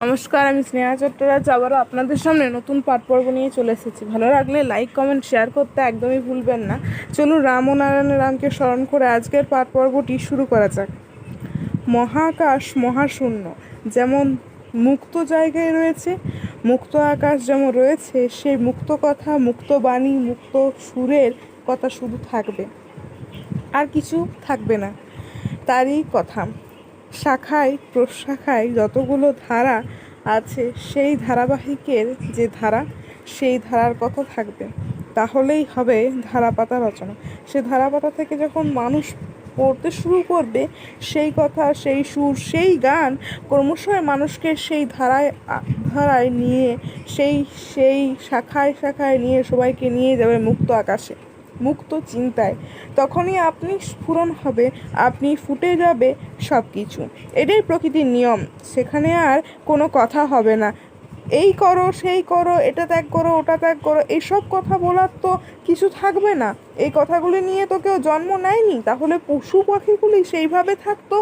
নমস্কার, আমি স্নেহা চট্টরাজ আবারও আপনাদের সামনে নতুন পাঠ পর্ব নিয়ে চলে এসেছি। ভালো লাগলে লাইক কমেন্ট শেয়ার করতে একদমই ভুলবেন না। চলুন রাম ও নারায়ণ রামকে স্মরণ করে আজকের পাঠ পর্বটি শুরু করা যাক। মহাকাশ মহাশূন্য, যেমন মুক্ত জায়গায় রয়েছে, মুক্ত আকাশ যেমন রয়েছে, সেই মুক্ত কথা, মুক্ত বাণী, মুক্ত সুরের কথা শুধু থাকবে। আর কিছু থাকবে না। তারই কথা। শাখায়, প্রশাখায় যতগুলো ধারা আছে, সেই ধারাবাহিকের যে ধারা, সেই ধারার কথা থাকবে। তাহলেই হবে ধারাপাতা রচনা। সে ধারাপাতা থেকে যখন মানুষ পড়তে শুরু করবে, সেই কথা, সেই সুর, সেই গান ক্রমশই মানুষকে সেই ধারায় ধারায় নিয়ে, সেই সেই শাখায় শাখায় নিয়ে সবাইকে নিয়ে যাবে মুক্ত আকাশে। মুক্ত চিন্তায়। তখনই আপনি স্ফুরণ হবে, আপনি ফুটে যাবে সব কিছু এটাই প্রকৃতির নিয়ম। সেখানে আর কোনো কথা হবে না। এই করো, সেই করো, এটা ত্যাগ করো, ওটা ত্যাগ করো এইসব কথা বলার তো কিছু থাকবে না। এই কথাগুলি নিয়ে তো কেউ জন্ম নেয়নি। তাহলে পশু পাখিগুলি সেইভাবে থাকতো,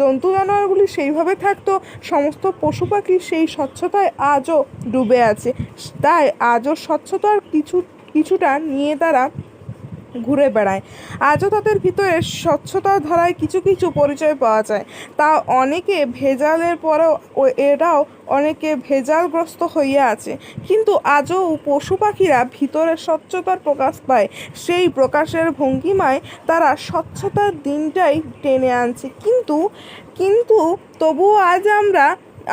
জন্তু জানোয়ারগুলি সেইভাবে থাকতো, সমস্ত পশু পাখি সেই স্বচ্ছতায় আজও ডুবে আছে। তাই আজও স্বচ্ছতার কিছু, কিছুটা নিয়ে তারা ঘুরে বেড়ায়। আজও তাদের ভিতরে স্বচ্ছতার ধারায় কিছু কিছু পরিচয় পাওয়া যায়। তা অনেকে ভেজালের পরেও এরাও অনেকে ভেজালগ্রস্ত হইয়া আছে। কিন্তু আজও পশু পাখিরা ভিতরে স্বচ্ছতার প্রকাশ পায়, সেই প্রকাশের ভঙ্গিমায় তারা স্বচ্ছতার দিনটাই টেনে আনছে। কিন্তু কিন্তু তবুও আজ আমরা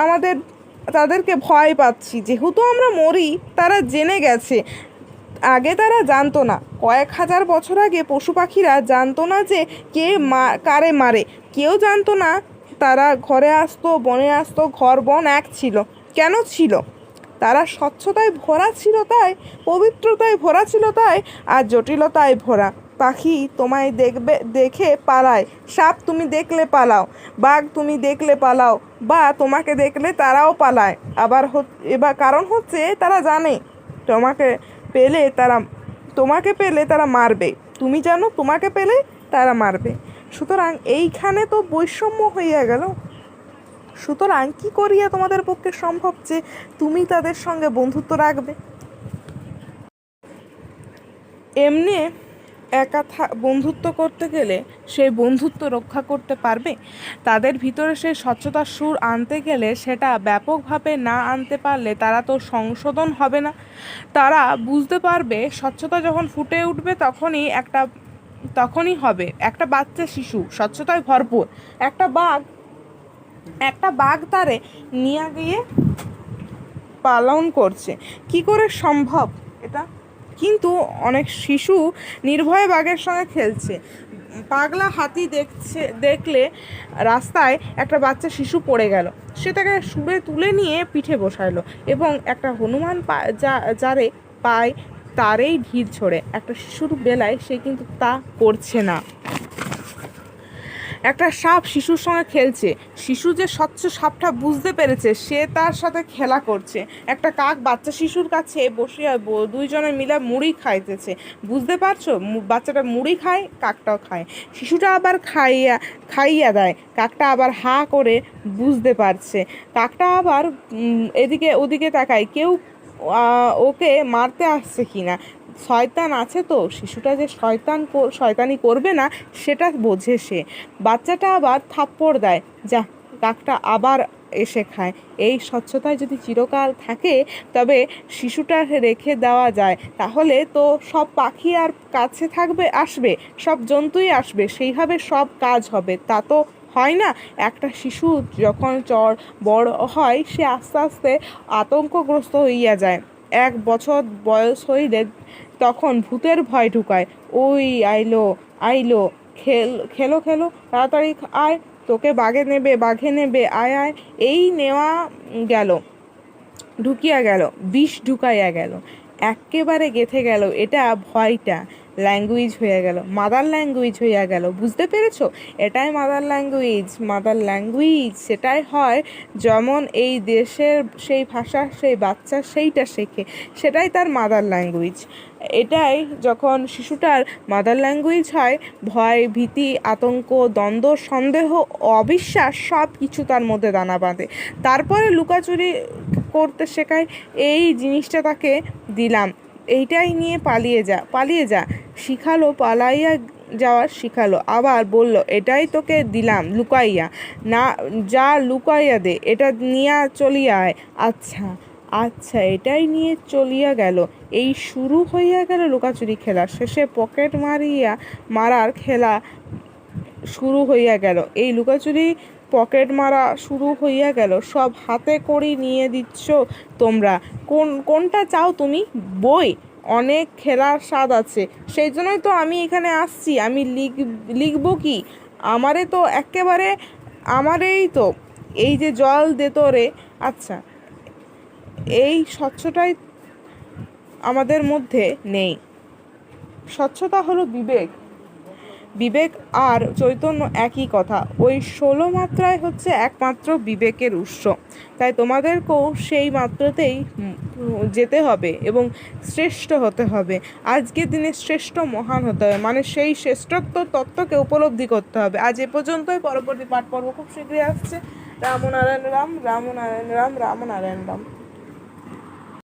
আমাদের, তাদেরকে ভয় পাচ্ছি। যেহেতু আমরা মরি, তারা জেনে গেছে। আগে তারা জানতো না। কয়েক হাজার বছর আগে পশু পাখিরা জানতো না যে কে মা, কারে মারে। কেউ জানতো না তারা ঘরে আসতো, বনে আসতো ঘর বন এক ছিল। কেন ছিল? তারা স্বচ্ছতায় ভরা ছিল তাই, পবিত্রতায় ভরা ছিল তাই, আর জটিলতায় ভরা। পাখি তোমায় দেখবে, দেখে পালায়। সাপ তুমি দেখলে পালাও। বাঘ তুমি দেখলে পালাও। বা তোমাকে দেখলে তারাও পালায়। আবার এবার কারণ হচ্ছে তারা জানে। তোমাকে পেলে তারা, তোমাকে পেলে তারা মারবে। তুমি জানো, তোমাকে পেলে তারা মারবে। সুতরাং এইখানে তো বৈষম্য হইয়া গেল। সুতরাং কি করিয়া তোমাদের পক্ষে সম্ভব যে তুমি তাদের সঙ্গে বন্ধুত্ব রাখবে? এমনি একা বন্ধুত্ব করতে গেলে সেই বন্ধুত্ব রক্ষা করতে পারবে? তাদের ভিতরে সেই স্বচ্ছতার সুর আনতে গেলে সেটা ব্যাপকভাবে না আনতে পারলে তারা তো সংশোধন হবে না। তারা বুঝতে পারবে, স্বচ্ছতা যখন ফুটে উঠবে তখনই একটা, তখনই হবে। একটা বাচ্চা শিশু, স্বচ্ছতায় ভরপুর। একটা বাঘ একটা বাঘ তারে নিয়ে গিয়ে পালন করছে। কি করে সম্ভব এটা? কিন্তু অনেক শিশু নির্ভয়ে বাঘের সঙ্গে খেলছে। পাগলা হাতি দেখছে, দেখলে রাস্তায় একটা বাচ্চা শিশু পড়ে গেল। সে তাকে সুরে তুলে নিয়ে পিঠে বসাইলো এবং একটা হনুমান পা, যা, যারে পায় তারেই ঢিল ছড়ে একটা শিশুর বেলায় সে কিন্তু তা করছে না। একটা সাপ শিশুর সঙ্গে খেলছে। শিশু যে স্বচ্ছ সাপটা বুঝতে পেরেছে, সে তার সাথে খেলা করছে। একটা কাক বাচ্চা শিশুর কাছে বসে দুইজনে মিলে মুড়ি খাইতেছে। বুঝতে পারছ? বাচ্চাটা মুড়ি খায়, কাকটাও খায়। শিশুটা আবার খাইয়া খাইয়া দেয়। কাকটা আবার হা করে বুঝতে পারছে। কাকটা আবার এদিকে ওদিকে তাকায়। কেউ ওকে মারতে আসছে কিনা? শয়তান আছে তো, শিশুটা যে শয়তান শয়তানি করবে না, সেটা বোঝে সে। বাচ্চাটা আবার থাপ্পড় দেয়, যা কাকটা আবার এসে খায়। এই স্বচ্ছতায় যদি চিরকাল থাকে, তবে শিশুটা রেখে দেওয়া যায়। তাহলে তো সব পাখি আর কাছে থাকবে, আসবে, সব জন্তুই আসবে, সেইভাবে সব কাজ হবে। তা তো হয় না, একটা শিশু যখন চর বড় হয়, সে আস্তে আস্তে আতঙ্কগ্রস্ত হইয়া যায়। এক বছর বয়স হইলে তখন ভূতের ভয় ঢুকায়। ওই, আইলো আইলো, খেল, খেলো খেলো, তাড়াতাড়ি আয়, তোকে বাঘে নেবে বাঘে নেবে, আয় আয়। এই নেওয়া গেল, ঢুকিয়া গেল, বিষ ঢুকাইয়া গেল। একেবারে গেথে গেল। এটা ভয়টা। ল্যাঙ্গুয়েজ হয়ে গেল। মাদার ল্যাঙ্গুয়েজ হইয়া গেল। বুঝতে পেরেছ? এটাই মাদার ল্যাঙ্গুয়েজ মাদার ল্যাঙ্গুয়েজ সেটাই হয় যেমন এই দেশের সেই ভাষা, সেই বাচ্চা সেইটা শেখে। সেটাই তার মাদার ল্যাঙ্গুয়েজ এটাই যখন শিশুটার মাদার ল্যাঙ্গুয়েজ হয়, ভয়, ভীতি, আতঙ্ক, দ্বন্দ্ব, সন্দেহ, অবিশ্বাস সব কিছু তার মধ্যে দানা বাঁধে। তারপরে লুকাচুরি করতে শেখায়, এই জিনিসটা তাকে দিলাম। এইটাই নিয়ে পালিয়ে যা পালিয়ে যা। শিখালো, পালাইয়া যাওয়া শিখালো। আবার বলল, এটাই তোকে দিলাম, লুকাইয়া। না, যা লুকাইয়া দে, এটা নিয়া চলিয়া আয়। আচ্ছা আচ্ছা এটাই নিয়ে চলিয়া গেল। এই শুরু হইয়া গেল লুকাচুরি খেলা। শেষে পকেট মারিয়া, মারার খেলা শুরু হইয়া গেল। এই লুকাচুরি পকেট মারা শুরু হইয়া গেল। সব হাতে করি নিয়ে দিচ্ছ তোমরা। কোন, কোনটা চাও তুমি? বই। অনেক খেলার স্বাদ আছে। সেই জন্যই তো আমি এখানে আসছি। আমি লিখ, লিখব কি? আমারে তো একেবারে, আমারেই তো। এই যে জল দে তোরে। আচ্ছা এই স্বচ্ছটাই আমাদের মধ্যে নেই। স্বচ্ছতা হলো বিবেক। বিবেক আর চৈতন্য একই কথা। ওই ষোলো মাত্রায় হচ্ছে একমাত্র বিবেকের উৎস। তাই তোমাদেরকেও সেই মাত্রাতেই যেতে হবে এবং শ্রেষ্ঠ হতে হবে। আজকের দিনে শ্রেষ্ঠ মহান হতে হবে। মানে সেই শ্রেষ্ঠত্ব তত্ত্বকে উপলব্ধি করতে হবে। আজ এ পর্যন্তই। পরবর্তী পাঠ পর্ব খুব শীঘ্রই আসছে। রামনারায়ণ রাম রামনারায়ণ রাম রামনারায়ণ রাম।